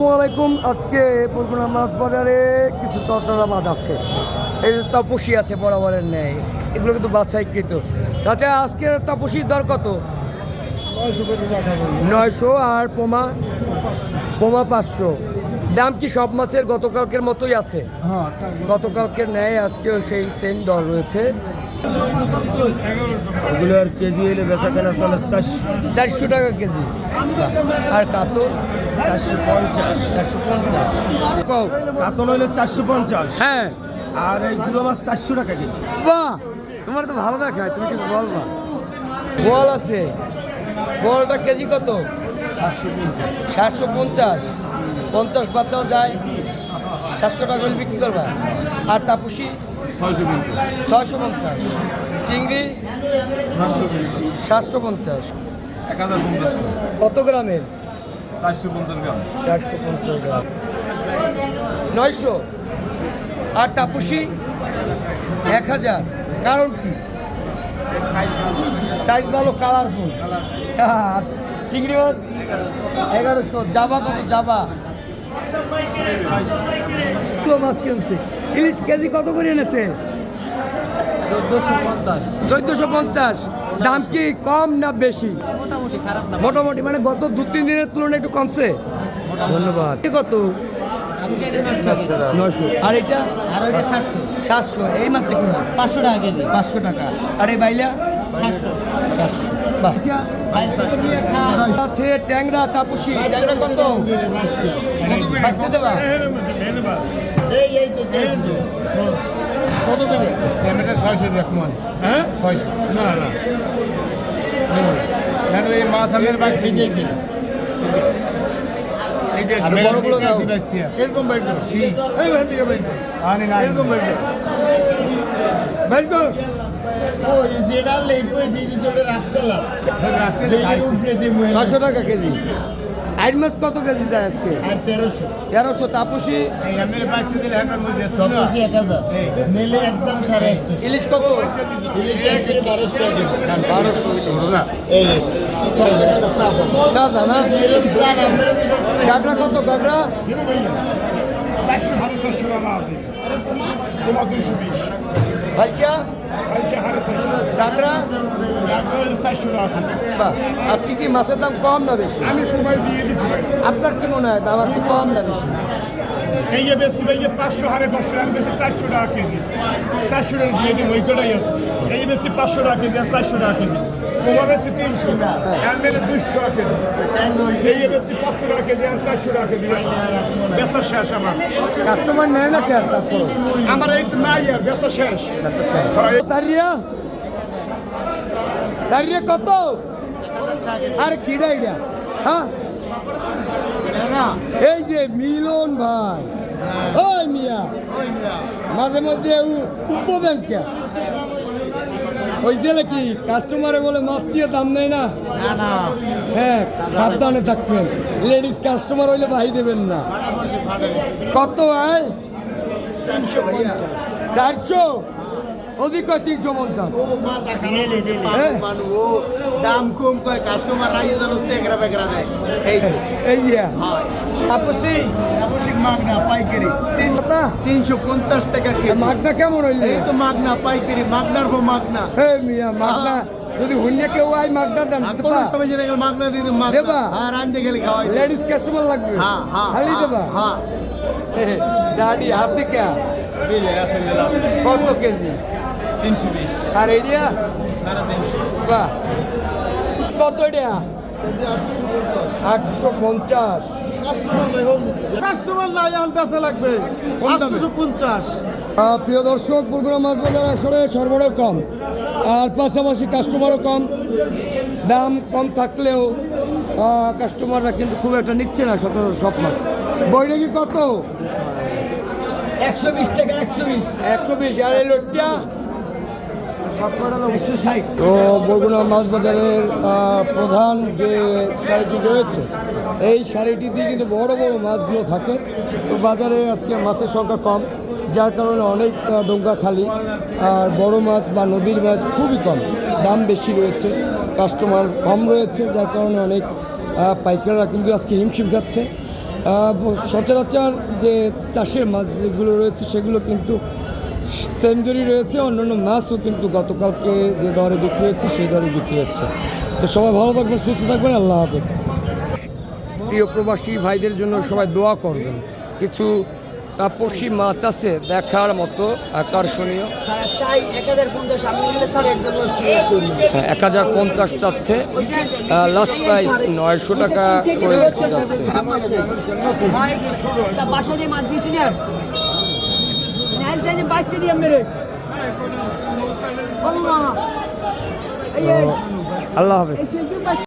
আসসালামাইকুম আজকে বরগুনা মাছ বাজারে কিছু তরতাজা মাছ আছে। এই যে তপসি আছে বরাবরের ন্যায়। এগুলো কিন্তু বাছাইকৃত। চাচা আজকে তপসির দর কত? নয়শো আর পোমা? পোমা পাঁচশো। দাম কি সব মাছের গতকালকের মতোই আছে? গতকালকের ন্যায় আজকেও সেই সেম দর রয়েছে। এগুলো আর কেজি হইলে বেচা কেনা চলে চারশো টাকা কেজি। আর কাতল? চারশো পঞ্চাশ চারশো পঞ্চাশ। কাতল হইলে চারশো পঞ্চাশ। হ্যাঁ। আর এই গুলো মাছ চারশো টাকা কেজি। বাহ! তোমার তো ভালো দেখায় তুমি কিছু বলবা বল আছে। বলটা কেজি কত? চারশো পঞ্চাশ। পঞ্চাশ। পঞ্চাশ বাদটাও যায় সাতশো টাকা করে বিক্রি করবা। আর তাপুসি? ছয়শো পঞ্চাশ। চিংড়ি? সাতশো পঞ্চাশ। সাতশো কত গ্রামের? চারশো পঞ্চাশ গ্রাম। চারশো পঞ্চাশ গ্রাম। নয়শো। আর তাপুসি এক হাজার। কারণ কি? সাইজ ভালো কালারফুল। আর চিংড়ি মাছ এগারোশো। জাবা কত জাবা? কিলো মাছ কিনছে। ইলিশ কেজি কত করে এনেছে? চোদ্দোশো পঞ্চাশ। চোদ্দশো পঞ্চাশ। দাম কি কম না বেশি? মোটামুটি মানে গত দু তিন দিনের তুলনায় একটু কমছে? ধন্যবাদ। কত? নয়শো। আর এটা? আর সাতশো। সাতশো। এই মাসে কি মাছ পাঁচশো টাকা কেজি। পাঁচশো টাকা। আর এই বাইলা? সাতশো। আছে ট্যাংরা তাপসি। ট্যাংরা কত? বাচ্চা দেবা কত দেবে? এটা ছয়শো রকমান হ্যাঁ? ছয়শো। না না। কেন এই মাছ আমের বাস সেইটাই কি? আর বড়গুলো দাও। এরকম ভাই না এরকম বাইক বাইক ওই যেটা লেখবে দিদি চলে রাখছিলাম ছশো টাকা কেজি। আইন মাছ কত কেজি যায় আজকে? আর তেরোশো। তেরোশো তাপসি? এই আমের বাস দিলে হ্যান্ডার মধ্যে সতেরোশো এক হাজার। নিলে একদম সাড়ে আটশো। ইলিশ কত? ইলিশ বারোশো টাকা বারোশো না। এই তাজা না? কত চারশো চারশো টাকা তোমার বিশ। চারশো কাঁকড়া। বাহ আজকে কি মাছের দাম কম না বেশি? আপনার কি মনে হয় দাম আজকে কম না বেশি? এই যে বেশি ভাই পাঁচশো হারে পাঁচশো আমি বেশি চারশো টাকা কেজি। চারশো টাকা দিয়ে দিন ওই কটাই আছে। এই বেশি পাঁচশো টাকা কেজি আর চারশো টাকা কেজি। তোমার বেশি তিনশো আর মেলে দুশো টাকা কেজি। এই বেশি পাঁচশো টাকা কেজি আর চারশো টাকা কেজি। বেচা শেষ আমার। কাস্টমার নেয় না কে তারপর? আমার এই নাই আর বেচা শেষ। হয় দাঁড়িয়ে। দাঁড়িয়ে কত? আর কিডা ইডা হ্যাঁ? এই যে মিলন ভাই। ওই মিয়া। মাঝে মধ্যে উপদেন কে হয়েছে নাকি কাস্টমারে বলে মাছ দিয়ে দাম নেয় না? হ্যাঁ সাবধানে থাকবেন। লেডিস কাস্টমার হইলে ভাই দেবেন না। কত আয় চারশো? অধিক হয়। তিনশো পঞ্চাশ হ্যাঁ? দাম কম কয় কাস্টমার আগে যেন সেগড়া বেগড়া দেয়। এই আপসি আবশ্যিক মাগনা পাইকারি। তিনশো পঞ্চাশ টাকা মাগনা কেমন হইলে? এই তো মাগনা পাইকারি মাগনার পর মাগনা। হে মিয়া মাগনা। যদি হইলে কেউ আই মাগনা দেন আর কোনো সময় যেন এগুলো মাগনা দিয়ে মাগনা। দেবা? হ্যাঁ রান্ধতে গেলে খাওয়াই লেডিস কাস্টমার লাগবে। হ্যাঁ হ্যাঁ খালি দেবা? হ্যাঁ। দাড়ি হাত থেকে কত কেজি? তিনশো বিশ। আর এরিয়া সাড়ে তিনশো। বাহ। কত এটা? আটশো পঞ্চাশ। কাস্টমার নাই এখন বেচা লাগবে। আটশোশো পঞ্চাশ। প্রিয় দর্শক বগুড়া মাছ বাজার আসলে সরবরাহ কম আর পাশাপাশি কাস্টমারও কম। দাম কম থাকলেও কাস্টমাররা কিন্তু খুব একটা নিচ্ছে না সচরাচর সব মাছ। বৈরাগী কত? একশো বিশ টাকা একশো বিশ। একশো বিশ। আর এই ষাট তো বগুড়া মাছ বাজারের প্রধান যে শাড়িটি রয়েছে এই শাড়িটিতে কিন্তু বড় বড় মাছগুলো থাকে। তো বাজারে আজকে মাছের সংখ্যা কম যার কারণে অনেক ডোঙ্গা খালি। আর বড় মাছ বা নদীর মাছ খুবই কম দাম বেশি রয়েছে কাস্টমার কম রয়েছে যার কারণে অনেক পাইকাররা কিন্তু আজকে হিমশিম খাচ্ছে। সচরাচর যে চাষের মাছ যেগুলো রয়েছে সেগুলো কিন্তু সেঞ্চুরি রয়েছে অন্যান্য মাছও কিন্তু গতকালকে যে দরে বিক্রি হচ্ছে সেই দরে বিক্রি হচ্ছে তো সবাই ভালো থাকবেন সুস্থ থাকবেন আল্লাহ হাফেজ প্রিয় প্রবাসী ভাইদের জন্য সবাই দোয়া করবেন কিছু তাপসী মাছ আছে দেখার মতো আকর্ষণীয় হ্যাঁ, এক হাজার পঞ্চাশ চাচ্ছে লাস্ট প্রাইস নয়শো টাকা করে যাচ্ছে বাসা দিয়ে মাছ দিয়েছি না নাইল তাই